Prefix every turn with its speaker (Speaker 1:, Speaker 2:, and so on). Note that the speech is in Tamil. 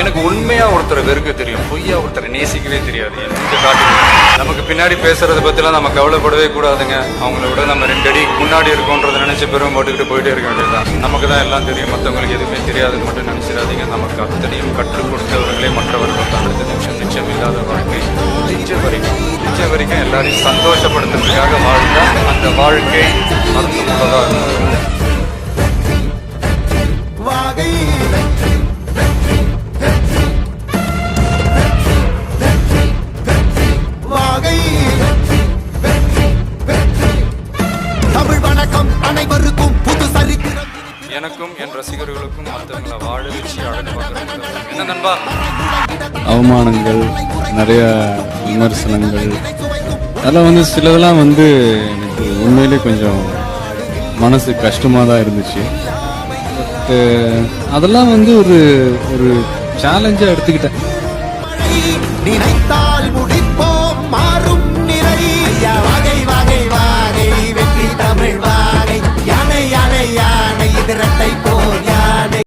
Speaker 1: எனக்கு உண்மையா ஒருத்தரை வெறுக்க தெரியும். பொய்யா ஒருத்தரை நேசிக்கவே தெரியாது. காட்டு நமக்கு பின்னாடி பேசுறத பத்திலாம் நம்ம கவலைப்படவே கூடாதுங்க. அவங்கள விட நம்ம ரெண்டு அடி முன்னாடி இருக்கோன்றதை நினைச்சு பெரும் போட்டுக்கிட்டு போயிட்டே இருக்க வேண்டியதுதான். நமக்கு தான் எல்லாம் தெரியும். மற்றவங்களுக்கு எதுவுமே தெரியாதுன்னு மட்டும் நினைச்சிடாதீங்க. நமக்கு அத்தனையும் கற்றுக் கொடுத்தவர்களே மற்றவர்கள். தான் அடுத்த நிமிஷம் நிச்சயம் இல்லாத வாழ்க்கை. நிச்சயம் வரைக்கும் நிச்சயம் வரைக்கும் எல்லாரையும் சந்தோஷப்படுத்துறதுக்காக வாழ்ந்தா அந்த வாழ்க்கை அர்த்தமுள்ளதா இருக்கும்
Speaker 2: தமிழ் வணக்கம் அனைவருக்கும் புது சரித்திரம்.
Speaker 1: எனக்கும் என் ரசிகர்களுக்கும் மற்றவங்களை வாழ வச்சு என்ன நண்பா?
Speaker 3: அவமானங்கள் நிறைய விமர்சனங்கள் அதெல்லாம் வந்து சிலதெல்லாம் வந்து எனக்கு உண்மையிலே கொஞ்சம் மனசு கஷ்டமாக தான் இருந்துச்சு பட்டு அதெல்லாம் வந்து ஒரு ஒரு சேலஞ்சாக எடுத்துக்கிட்டேன்.